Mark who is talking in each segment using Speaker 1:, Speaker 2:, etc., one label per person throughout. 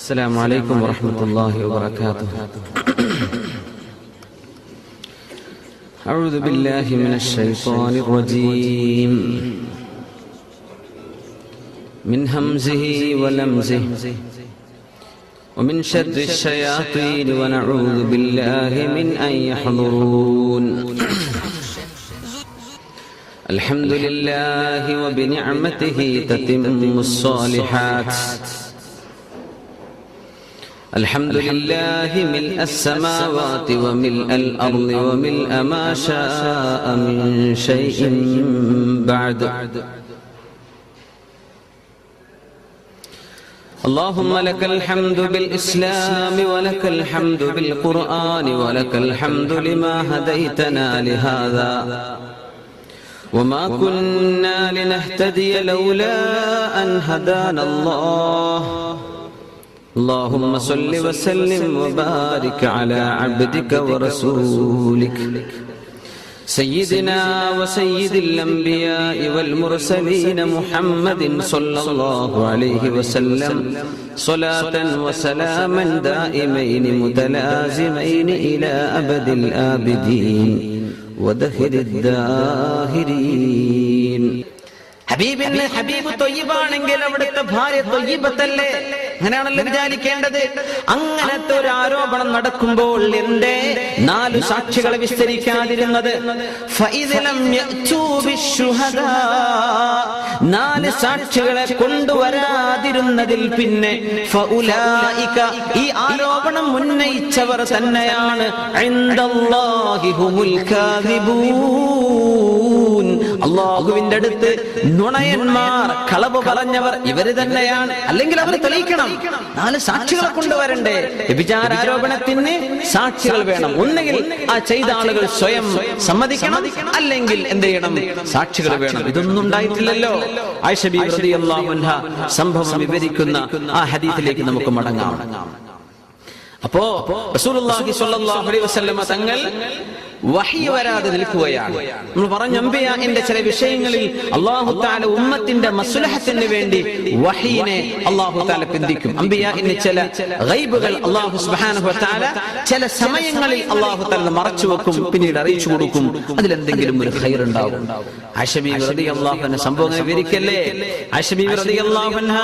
Speaker 1: السلام عليكم ورحمة الله وبركاته. أعوذ بالله من الشيطان الرجيم. من همزه ولمزه. ومن شر الشياطين ونعوذ بالله من أن يحضرون. الحمد لله وبنعمته تتم الصالحات. الحمد لله ملء السماوات وملء الأرض وملء ما شاء من شيء بعد. اللهم لك الحمد بالإسلام ولك الحمد بالقرآن ولك الحمد لما هديتنا لهذا. وما كنا لنهتدي لولا أن هدانا الله. اللهم صل وسلم وبارك على عبدك ورسولك سيدنا وسيد الأنبياء والمرسلين محمد صلى الله عليه وسلم صلاة وسلاما دائمين متلازمين إلى أبد الآبدين ودهر الداهرين
Speaker 2: ഹബീബിന് ഹബീബ് തൊയ്യബാണെങ്കിൽ അവിടുത്തെ ഭാര്യ തൊയ്യബത്തല്ലേ? അങ്ങനെയാണല്ലോ വിചാരിക്കേണ്ടത്. അങ്ങനത്തെ ഒരു ആരോപണം നടക്കുമ്പോൾ എന്റെ നാല് സാക്ഷികളെ വിസ്തരിക്കാതിരുന്നത്. നാല് സാക്ഷികളെ കൊണ്ടുവരാതിരുന്നതിൽ പിന്നെ ഈ ആരോപണം ഉന്നയിച്ചവർ തന്നെയാണ്. അള്ളാഹുവിന്റെ അടുത്ത് നുണയന്മാർ കളവ് പറഞ്ഞവർ ഇവർ തന്നെയാണ് അല്ലെങ്കിൽ അവർ തെളിയിക്കണം. നാല് സാക്ഷികളെ കൊണ്ടുവരണ്ടേ? വിചാരാരോപണത്തിന് സാക്ഷികൾ വേണം. ഒന്നുകിൽ ആ ചെയ്ത ആളുകൾ സ്വയം സമ്മതിക്കണം അല്ലെങ്കിൽ എന്ത് ചെയ്യണം? സാക്ഷികൾ വേണം. ഇതൊന്നും ഉണ്ടായിട്ടില്ലല്ലോ. ആയിഷബി സംഭവം വിവരിക്കുന്ന ആ ഹദീസിലേക്ക് നമുക്ക് മടങ്ങാം. അപ്പോ റസൂലുള്ളാഹി സ്വല്ലല്ലാഹു അലൈഹി വസല്ലം തങ്ങൾ വഹി വരാതെ നിൽക്കുകയാണ്. നമ്മൾ പറഞ്ഞ അമ്പിയാന്റെ ചില വിഷയങ്ങളിൽ അള്ളാഹു താല ഉമ്മത്തിന്റെ മസുലഹത്തിന് വേണ്ടി വഹീനെ അള്ളാഹു താല പിന്തിക്കും. അമ്പിയാന് ചില ഗൈബുകൾ അള്ളാഹു തആല ചില സമയങ്ങളിൽ അള്ളാഹു താല മറച്ചു വെക്കും പിന്നീട് അറിയിച്ചു കൊടുക്കും. അതിലെന്തെങ്കിലും ഒരു ഹൈർ ഉണ്ടാവും. ആശബി റളിയല്ലാഹു അൻഹ സംഭവം വിവരിക്കല്ലേ? ആശബി റളിയല്ലാഹു അൻഹ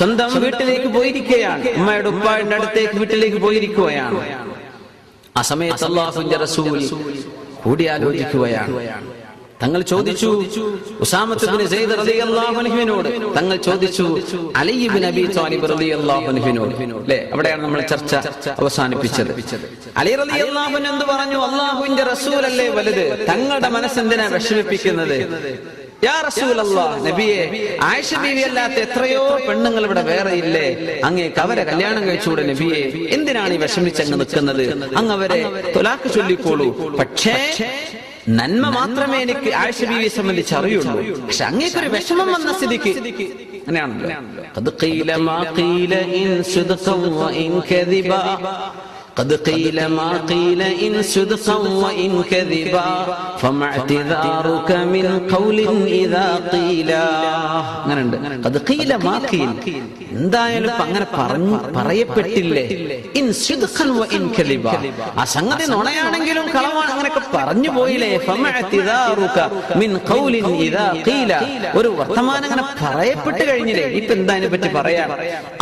Speaker 2: സ്വന്തം വീട്ടിലേക്ക് പോയിരിക്കുകയാണ്. ഉമ്മയുടെ ഉപ്പായുടെ അടുത്തേക്ക് വീട്ടിലേക്ക് പോയിരിക്കുകയാണ്. ആ സമയത്ത് അള്ളാഹുവിന്റെ റസൂൽ കൂടിയാലോചിക്കുകയാണ് തങ്ങൾ ചോദിച്ചു ഉസാമത്ത് ബിൻ സെയ്ദ് റളിയല്ലാഹു അൻഹുവിനോട് തങ്ങൾ ചോദിച്ചു അലി ബിൻ അബി ത്വാലിബ് റളിയല്ലാഹു അൻഹുവിനോട്. അല്ലേ? അവിടെയാണ് നമ്മൾ ചർച്ച അവസാനിപ്പിച്ചത്. അലി റളിയല്ലാഹു അൻഹു എന്ന് പറഞ്ഞു അള്ളാഹുവിന്റെ അല്ലേ വലുത്? തങ്ങളുടെ മനസ്സെന്തിനാ വിഷമിപ്പിക്കുന്നത്? നബിയെ എത്രയോ പെണ്ണുങ്ങൾ ഇവിടെ വേറെ ഇല്ലേ? അങ്ങേക്ക് അവരെ കല്യാണം കഴിച്ചുകൂടെ നബിയെ എന്തിനാണ് ഈ വിഷമിച്ചങ്ങ് നിൽക്കുന്നത്? അങ്ങ് അവരെ തൊലാക്ക് ചൊല്ലിക്കോളൂ. പക്ഷേ നന്മ മാത്രമേ എനിക്ക് ആയിഷ ബീവിയെ സംബന്ധിച്ച് അറിയുള്ളൂ. പക്ഷെ അങ്ങേക്കൊരു വിഷമം വന്ന സ്ഥിതിക്ക് അങ്ങനെയാണല്ലോ. قد قيل ما قيل إن صدقا وإن كذبا قد قيل ما قيل إن صدقا وإن كذبا فما اعتذارك من قول إذا قيلا അങ്ങനെയുണ്ട് قد قيل ما قيل എന്തായാലും ഇപ്പൊ അങ്ങനെ പറഞ്ഞു പറയപ്പെട്ടില്ലേ ഇൻ സിദ്ഖൻ വ ഇൻ കദിബ ആ സംഗതി നുണയാണെങ്കിലും കളവാണ് അങ്ങനെയൊക്കെ പറഞ്ഞു പോയില്ലേ ഫമാ ഇഅ്തിദാറുക മിൻ ഖൗലിൻ ഇദാ ഖീല ഒരു വർത്തമാനം അങ്ങനെ പറയപ്പെട്ട് കഴിഞ്ഞില്ലേ ഇപ്പൊ എന്താ അതിനെ പറ്റി പറയാ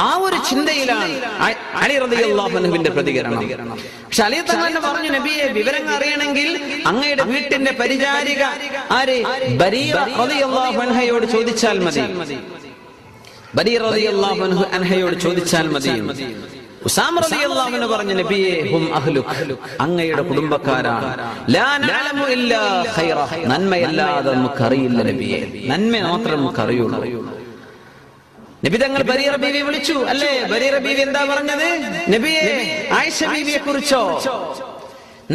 Speaker 2: ആ ഒരു ചിന്തയിലാണ് അ- അലി റളിയല്ലാഹു അൻഹുവിന്റെ പ്രതികരണം പക്ഷെ അലി തങ്ങൾ പറഞ്ഞു നബിയെ വിവരങ്ങൾ അറിയണമെങ്കിൽ അങ്ങയുടെ വീട്ടിന്റെ പരിചാരിക ആര്? ചോദിച്ചാൽ മതി. ബരീർ അൻഹയോട് ചോദിച്ചാൽ മതി. അൻഹു നബിയെ ഹും അങ്ങയുടെ കുടുംബക്കാരാണ്. നന്മയല്ലാതെ നമുക്കറിയില്ല നബിയെ. നന്മ മാത്രം നമുക്ക് അറിയുള്ളൂ നബി തങ്ങൾ ബരീറ ബീവി വിളിച്ചു. അല്ലേ? ബരീറ ബീവി എന്താ പറഞ്ഞത്? നബിയെ ആയിഷ ബീവിയെ കുറിച്ചോ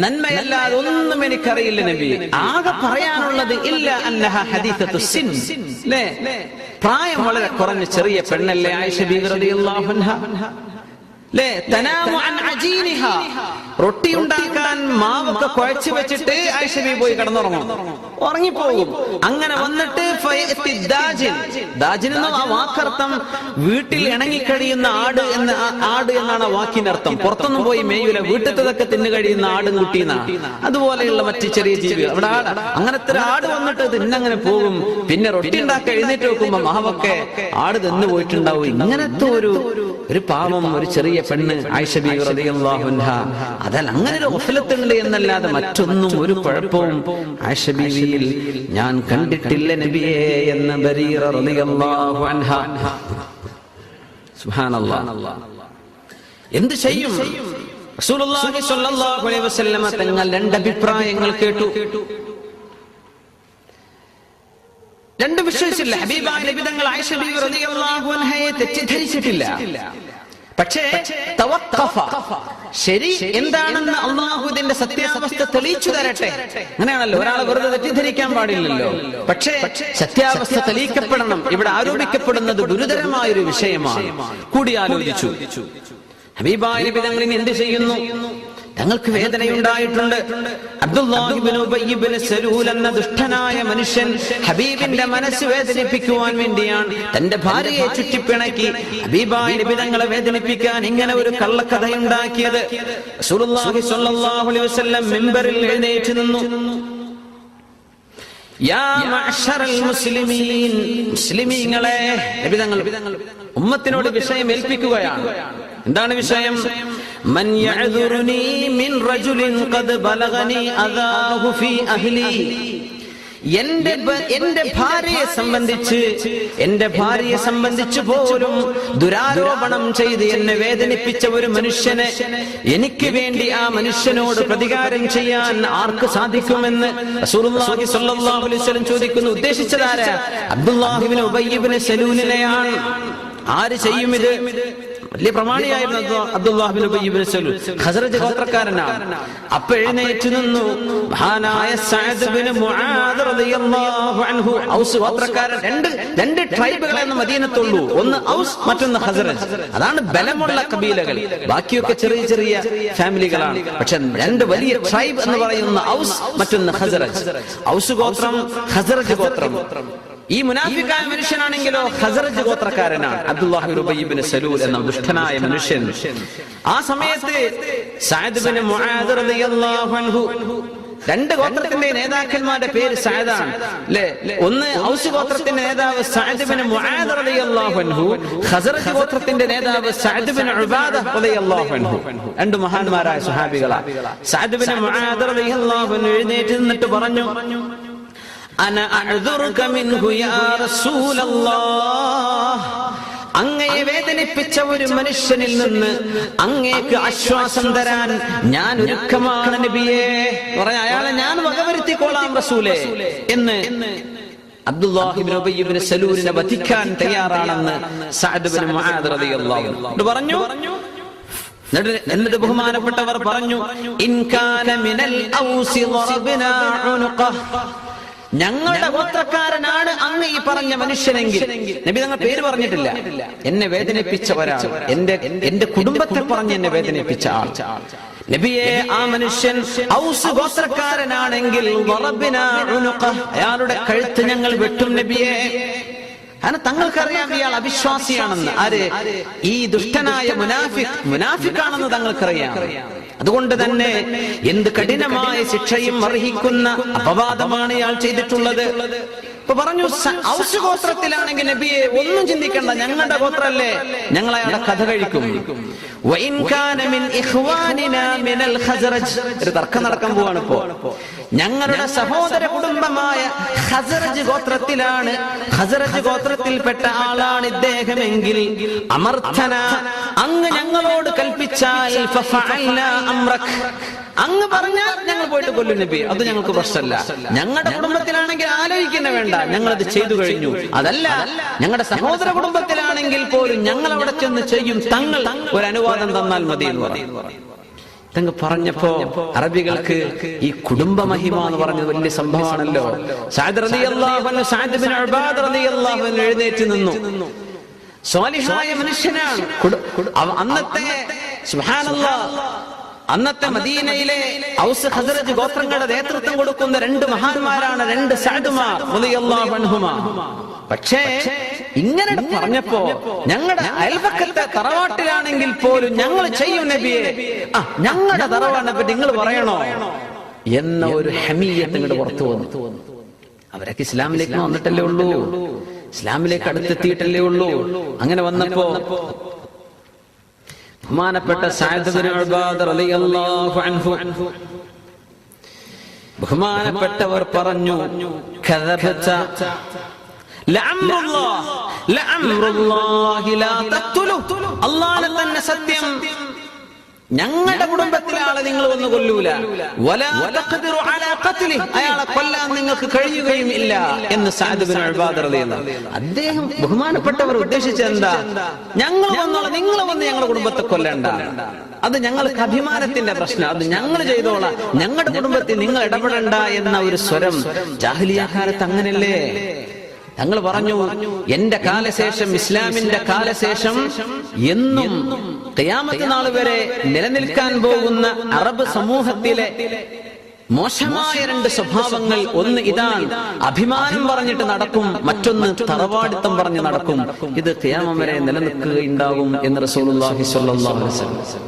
Speaker 2: നന്മയല്ലാതെ ഒന്നും എനിക്കറിയില്ല നബി. ആകെ പറയാനുള്ളത് ഇല്ല അന്നഹ ഹദീസത്തു സിൻ. പ്രായം വളരെ കുറഞ്ഞ ചെറിയ പെണ്ണല്ലേ ആയിഷ ബീവി റളിയല്ലാഹു അൻഹ? റൊട്ടി ഉണ്ടാക്കാൻ മാവൊക്കെ കുഴച്ചു വെച്ചിട്ട് ആയിഷ ബീവി പോയി കിടന്നുറങ്ങും ഉറങ്ങിപ്പോകും. അങ്ങനെ വന്നിട്ട് ദാജിൻ. എന്ന വാക്കർത്ഥം വീട്ടിൽ ഇണങ്ങിക്കഴിയുന്ന ആട് എന്ന ആട് എന്നാണ് ആ വാക്കിന്റെ അർത്ഥം പുറത്തൊന്നും പോയി മേയൂല വീട്ടിലതൊക്കെ തിന്നു കഴിയുന്ന ആടും കുട്ടീന്നാണ് അതുപോലെയുള്ള മറ്റു ചെറിയ ജീവികൾ. അവിടെ ആട് അങ്ങനത്തെ ഒരു ആട് വന്നിട്ട് തിന്നങ്ങനെ പോകും. പിന്നെ റൊട്ടി ഉണ്ടാക്കി എഴുന്നേറ്റ് വെക്കുമ്പോ മഹവൊക്കെ ആട് തിന്നു പോയിട്ടുണ്ടാവും. ഇങ്ങനത്തെ ഒരു ഒരു പാവം ഒരു ചെറിയ പെണ്ണ് ആയിഷ ബീവി റളിയല്ലാഹു അൻഹ. അതല്ല അങ്ങനെ ഒരു ഒഫലത്തുണ്ട് എന്നല്ലാതെ മറ്റൊന്നും ഒരു കുഴപ്പവും ആയിഷ ബീവിയിൽ ഞാൻ കണ്ടിട്ടില്ല നബിയേ എന്ന ബരീറ റളിയല്ലാഹു അൻഹ. സുബ്ഹാനല്ലാഹ് എന്ത് ചെയ്യും? റസൂലുള്ളാഹി സ്വല്ലല്ലാഹു അലൈഹി വസല്ലമ തങ്ങൾ രണ്ട് അഭിപ്രായങ്ങൾ കേട്ടു. രണ്ട് വിശ്വസിച്ചില്ല ഹബീബായ നബി തങ്ങൾ ആയിഷ ബീവി റളിയല്ലാഹു അൻഹയെ തെറ്റിദ്ധരിച്ചിട്ടില്ല. പക്ഷേ തവഖഫ. ശരി? എന്താണെന്ന് അള്ളാഹുദിന്റെ സത്യാവസ്ഥ തെളിയിച്ചു തരട്ടെ? അങ്ങനെയാണല്ലോ ഒരാളെ വെറുതെ തെറ്റിദ്ധരിക്കാൻ പാടില്ലല്ലോ. പക്ഷേ സത്യാവസ്ഥ തെളിയിക്കപ്പെടണം. ഇവിടെ ആരോപിക്കപ്പെടുന്നത് ഗുരുതരമായൊരു വിഷയമാണ്. കൂടി ആലോചിച്ചു ഹബീബായ വിധങ്ങളിൽ എന്ത് ചെയ്യുന്നു? തങ്ങൾക്ക് വേദനയുണ്ടായിട്ടുണ്ട്. എന്ന ദുഷ്ടനായ മനുഷ്യൻ ഹബീബിന്റെ മനസ്സ് വേദനിപ്പിക്കുവാൻ വേണ്ടിയാണ് തന്റെ ഭാര്യയെ ചുറ്റിപ്പിണക്കി ഹബീബായ നിബിതങ്ങളെ വേദനിപ്പിക്കാൻ ഇങ്ങനെ ഒരു കള്ളക്കഥയുണ്ടാക്കിയത്. മിമ്പറിൽ എഴുന്നേറ്റ് നിന്നു. മുസ്ലിമീങ്ങളെ ഉമ്മത്തിനോട് വിഷയം ഏൽപ്പിക്കുകയാണ്. എന്താണ് വിഷയം? മൻ يعذرني من رجل قد بلغني أذاه في أهلي. എന്റെ എന്റെ ഭാര്യയെ സംബന്ധിച്ച് എന്റെ ഭാര്യയെ സംബന്ധിച്ച് പോലും ദുരാരോപണം ചെയ്ത് എന്നെ വേദനിപ്പിച്ച ഒരു മനുഷ്യനെ എനിക്ക് വേണ്ടി ആ മനുഷ്യനോട് പ്രതികാരം ചെയ്യാൻ ആർക്ക് സാധിക്കുമെന്ന് ചോദിക്കുന്നു. ഉദ്ദേശിച്ചതാരാ അബ്ദുല്ലാഹിബ്നു ഉബയ്യ് ഇബ്നു സലൂലിനെയാണ്. ആര് ചെയ്യും ഇത്? വലിയ പ്രമാണിയായിരുന്നു അബ്ദുല്ലാഹിബിൻ ഉബൈബിൻ സലൂൽ. ഖസറജ് ഗോത്രക്കാരനാണ്. അപ്പൊ എഴുന്നേറ്റ് നിന്നു. മഹാനായ സഅദ് ബിൻ മുആദ് റളിയല്ലാഹു അൻഹു. ഔസ് ഗോത്രക്കാരൻ. രണ്ട് രണ്ട് ട്രൈബുകളെ എന്ന് മദീനത്തുള്ളൂ. ഒന്ന് ഔസ് മറ്റൊന്ന് ഖസറജ്. അതാണ് ബലമുള്ള കബീലകൾ. ബാക്കിയൊക്കെ ചെറിയ ചെറിയ ഫാമിലികളാണ്. പക്ഷെ രണ്ട് വലിയ ട്രൈബ് എന്ന് പറയുന്ന ഔസ് മറ്റൊന്ന് ഖസറജ്. ഔസ് ഗോത്രം ഖസറജ് ഗോത്രം. ഈ മുനാഫിക്കായ മനുഷ്യനാണെങ്കിലോ ഹസറജ് ഗോത്രക്കാരനാണ് അബ്ദുല്ലാഹിബിന് സലൂൽ എന്ന ദുഷ്ടനായ മനുഷ്യൻ. ആ സമയത്ത് രണ്ട് ഗോത്രത്തിന്റെ നേതാക്കന്മാരുടെ പേര് സഅദാണ് അല്ലേ ഒന്ന് ഔസ് ഗോത്രത്തിന്റെ നേതാവ് അൻഹു ഖസറജ് ഗോത്രത്തിന്റെ നേതാവ് അൻഹു. രണ്ട് മഹാന്മാരായ റളിയല്ലാഹു അൻഹു എഴുന്നേറ്റ് നിന്നിട്ട് പറഞ്ഞു അന യാ റസൂലല്ലാഹ്. അങ്ങയെ വേദനിപ്പിച്ച ഒരു മനുഷ്യനിൽ നിന്ന് അങ്ങേക്ക് ആശ്വാസം തരാൻ ഞാൻ ഒരുക്കമാണ് നബിയെ. പറഞ്ഞ അയാളെ ഞാൻ വകവരുത്തിക്കോളാം റസൂലേ എന്ന് വധിക്കാൻ തയ്യാറാണെന്ന് പറഞ്ഞു. എന്നിട്ട് ബഹുമാനപ്പെട്ടവർ പറഞ്ഞു ഇൻകാന മിനൽ ഔസി ഞങ്ങളുടെ ഗോത്രക്കാരനാണ് അങ്ങ് ഈ പറഞ്ഞ മനുഷ്യനെങ്കിൽ. നബി തങ്ങൾ പേര് പറഞ്ഞിട്ടില്ല. എന്നെ വേദനിപ്പിച്ച ഒരാൾ എന്റെ എന്റെ കുടുംബത്തെ പറഞ്ഞ് എന്നെ വേദനിപ്പിച്ച ആൾ. നബിയെ ആ മനുഷ്യൻ ഔസ് ഗോത്രക്കാരനാണെങ്കിൽ. അയാളുടെ കഴുത്ത് ഞങ്ങൾ വെട്ടും നബിയെ. കാരണം തങ്ങൾക്കറിയാം ഇയാൾ അവിശ്വാസിയാണെന്ന്. ആര്? ഈ ദുഷ്ടനായ മുനാഫിക് മുനാഫിക്കാണെന്ന് തങ്ങൾക്കറിയാം. അതുകൊണ്ട് തന്നെ എന്ത് കഠിനമായ ശിക്ഷയും അർഹിക്കുന്ന അപവാദമാണ് ഇയാൾ ചെയ്തിട്ടുള്ളത്. ഇപ്പൊ പറഞ്ഞു ഔസ് ഗോത്രത്തിലാണെങ്കിൽ നബിയെ ഒന്നും ചിന്തിക്കണ്ട ഞങ്ങളുടെ ഗോത്രല്ലേ ഞങ്ങൾ അയാളുടെ കഥ കഴിക്കും. ഒരു തർക്കം നടക്കാൻ പോവാണ് ഇപ്പോ ഞങ്ങളുടെ സഹോദര കുടുംബമായ ഹസറജ് ഗോത്രത്തിലാണ് ഹസറജ് ഗോത്രത്തിൽപ്പെട്ട ആളാണ് ഇദ്ദേഹമെങ്കിൽ അമർത്ഥന അങ്ങ് ഞങ്ങളോട് കൽപ്പിച്ചാൽ. അങ്ങ് പറഞ്ഞാൽ ഞങ്ങൾ പോയിട്ട് കൊല്ലും നബി. അത് ഞങ്ങൾക്ക് പ്രശ്നമല്ല. ഞങ്ങളുടെ കുടുംബത്തിലാണെങ്കിൽ ആലോചിക്കുന്ന വേണ്ട. ഞങ്ങൾ അത് ചെയ്തു കഴിഞ്ഞു. അതല്ല ഞങ്ങളുടെ സഹോദര കുടുംബത്തിലാണെങ്കിൽ പോലും ഞങ്ങൾ അവിടെ ചെന്ന് ചെയ്യും. തങ്ങൾ ഒരു അനുവാദം തന്നാൽ മതി എന്ന് പറയും. തങ്ങൾ പറഞ്ഞപ്പോ അറബികൾക്ക് ഈ കുടുംബ മഹിമ എന്ന് പറഞ്ഞത് വലിയ സംഭവമാണല്ലോ. എഴുന്നേറ്റ് നിന്നു. സ്വാലിഹായ മനുഷ്യനാണ്. അന്നത്തെ അന്നത്തെ മദീനയിലെ ഔസ് ഹസ്രത്ത് ഗോത്രങ്ങളുടെ നേതൃത്വം കൊടുക്കുന്ന രണ്ട് മഹാന്മാരാണ് രണ്ട് പക്ഷേ ഇങ്ങനെ പറഞ്ഞപ്പോ ഞങ്ങളുടെ അയൽപക്കത്തെ തറവാട്ടിലാണെങ്കിൽ പോലും ഞങ്ങൾ ചെയ്യും നബിയെ. ഞങ്ങളുടെ തറവാടിനെ പറ്റി നിങ്ങൾ പറയണോ? എന്ന ഒരു ഹമീയത്ത് ഇങ്ങോട്ട് പുറത്തു വന്നു. അവരൊക്കെ ഇസ്ലാമിലേക്ക് വന്നിട്ടല്ലേ ഉള്ളൂ. ഇസ്ലാമിലേക്ക് അടുത്തെത്തിയിട്ടല്ലേ ഉള്ളൂ. അങ്ങനെ വന്നപ്പോ ബഹുമാനപ്പെട്ട ബഹുമാനപ്പെട്ടവർ പറഞ്ഞു അല്ലാഹുവിനെ തന്നെ സത്യം ഞങ്ങളുടെ കുടുംബത്തിലെ ആളെ നിങ്ങൾ വന്ന് കൊല്ലൂല. അയാളെ കൊല്ലാൻ നിങ്ങൾക്ക് കഴിയുകയും ഇല്ല എന്ന് സഅദ് ബിൻ ഉബാദ റളിയല്ലാഹു അദ്ദേഹം ബഹുമാനപ്പെട്ടവർ ഉദ്ദേശിച്ച എന്താ? ഞങ്ങൾ വന്നോളാം നിങ്ങൾ വന്ന് ഞങ്ങളുടെ കുടുംബത്തെ കൊല്ലണ്ട. അത് ഞങ്ങൾക്ക് അഭിമാനത്തിന്റെ പ്രശ്നം. അത് ഞങ്ങൾ ചെയ്തോളാം. ഞങ്ങളുടെ കുടുംബത്തിൽ നിങ്ങൾ ഇടപെടണ്ട എന്ന ഒരു സ്വരം ജാഹലിയാകാലത്ത് അങ്ങനല്ലേ തങ്ങൾ പറഞ്ഞു എന്റെ കാലശേഷം ഇസ്ലാമിന്റെ കാലശേഷം എന്നും കയാമത്ത് നാൾ വരെ നിലനിൽക്കാൻ പോകുന്ന അറബ് സമൂഹത്തിലെ മോശമായ രണ്ട് സ്വഭാവങ്ങൾ ഒന്ന് ഇതാണ്. അഭിമാനം പറഞ്ഞിട്ട് നടക്കും മറ്റൊന്ന് തറവാടിത്തം പറഞ്ഞ് നടക്കും. ഇത് കയാമം വരെ നിലനിൽക്കുകയുണ്ടാകും എന്ന് റസൂലുള്ളാഹി സ്വല്ലല്ലാഹു അലൈഹി വസല്ലം